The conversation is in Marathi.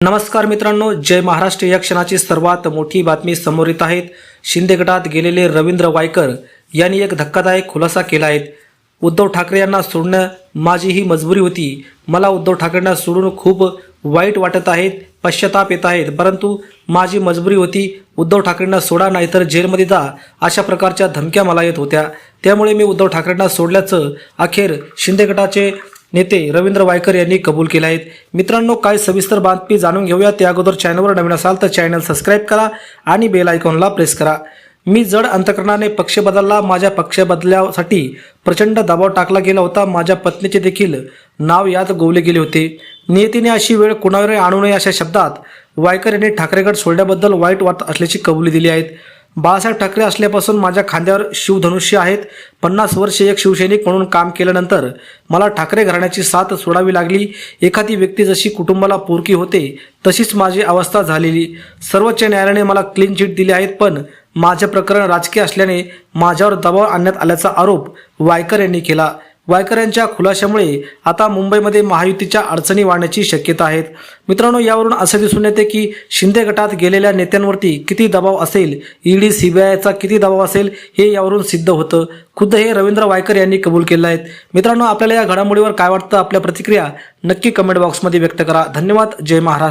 नमस्कार मित्रांनो जय महाराष्ट्र या क्षणाची सर्वात मोठी बातमी समोर येत आहेत. शिंदे गटात गेलेले रवींद्र वायकर यांनी एक धक्कादायक खुलासा केला आहे. उद्धव ठाकरे यांना सोडणं माझी ही मजबुरी होती. मला उद्धव ठाकरेंना सोडून खूप वाईट वाटत आहेत पश्चाताप येत आहेत. परंतु माझी मजबुरी होती उद्धव ठाकरेंना सोडा नाहीतर जेलमध्ये जा अशा प्रकारच्या धमक्या मला येत होत्या. त्यामुळे मी उद्धव ठाकरेंना सोडल्याचं अखेर शिंदे गटाचे नेते रवींद्र वायकर यांनी कबूल केले आहेत. मित्रांनो काय सविस्तर बातमी जाणून घेऊया. त्या अगोदर चॅनलवर नवीन असाल तर चॅनल सबस्क्राईब करा आणि बेल आयकॉनला प्रेस करा. मी जड अंतकरणाने पक्ष बदलला. माझ्या पक्ष बदल्यासाठी प्रचंड दबाव टाकला गेला होता. माझ्या पत्नीचे देखील नाव यात गोवले गेले होते. नियतीने अशी वेळ कुणावर आणू नये अशा शब्दात वायकर यांनी ठाकरेगड सोडल्याबद्दल वाईट वाटत असल्याची कबुली दिली आहेत बाळासाहेब ठाकरे असल्यापासून माझ्या खांद्यावर शिवधनुष्य आहेत. पन्नास वर्षे एक शिवसैनिक म्हणून काम केल्यानंतर मला ठाकरे घराण्याची साथ सोडावी लागली. एखादी व्यक्ती जशी कुटुंबाला पोरकी होते तशीच माझी अवस्था झालेली. सर्वोच्च न्यायालयाने मला क्लीन चिट दिली आहेत पण माझे प्रकरण राजकीय असल्याने माझ्यावर दबाव आणण्यात आल्याचा आरोप वायकर यांनी केला. वायकर यांच्या खुलाशामुळे आता मुंबईमध्ये महायुतीच्या अडचणी वाढण्याची शक्यता आहेत. मित्रांनो यावरून असं दिसून येते की शिंदे गटात गेलेल्या नेत्यांवरती किती दबाव असेल? ईडी सीबीआयचा किती दबाव असेल? हे यावरून सिद्ध होतं. खुद्द हे रवींद्र वायकर यांनी कबूल केलं आहेत मित्रांनो आपल्याला या घडामोडीवर काय वाटतं? आपल्या प्रतिक्रिया नक्की कमेंट बॉक्समध्ये व्यक्त करा. धन्यवाद. जय महाराष्ट्र.